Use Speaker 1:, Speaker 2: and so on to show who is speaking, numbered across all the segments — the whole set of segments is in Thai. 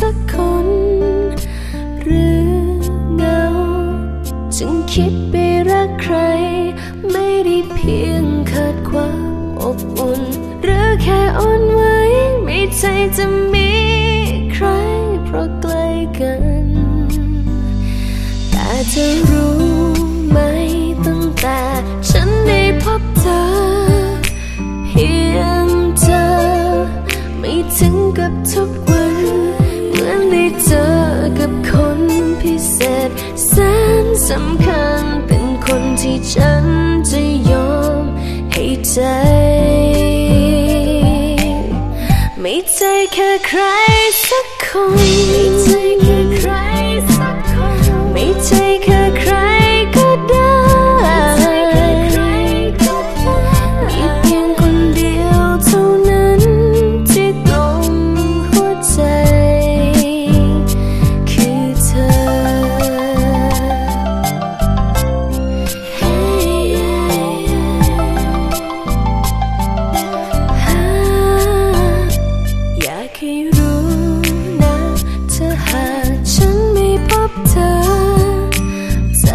Speaker 1: สักคนหรือเงาจึงคิดไปรักใคร ไม่ได้เพียงขาดความ อบอุ่น หรือแค่อ่อนไหวไม่ใจจะมีใครเพราะใกล้กัน แต่จะรู้ไหมตั้งแต่ฉันได้พบเธอ เพียงเธอ ไม่ถึงกับทุกวัน เหมือนได้เจอกับคนพิเศษแสนสำคัญเป็นคนที่ฉันจะยอมให้ใจ ไม่ใจแค่ใครสักคน ให้รู้นะถ้าหากฉันไม่พบเธอ ใจ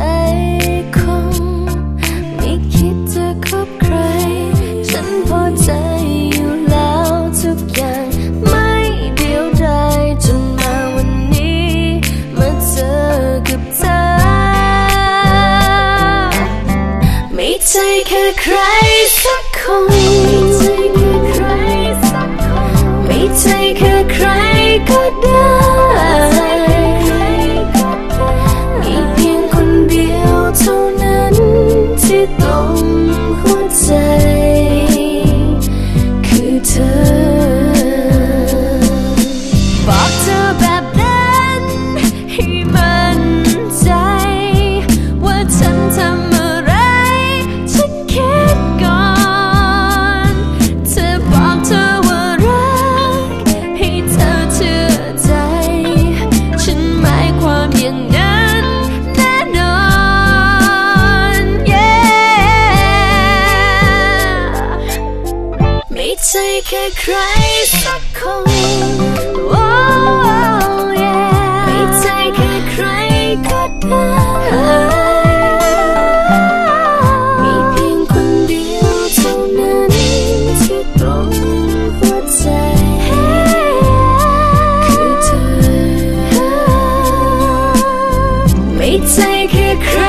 Speaker 1: คงไม่คิดจะคบใคร ฉันพอใจอยู่แล้วทุกอย่าง ไม่เดียวดายจนมาวันนี้ มาเจอกับเธอ ไม่ใช่แค่ใครสักคน ที่ ใช่แค่ใครสักคน Oh, yeah ไม่ใช่แค่ใครก็ได้มีเพียงคนเดียวเท่านั้นที่ตรงหัวใจคือเธอไม่ใช่แค่ใคร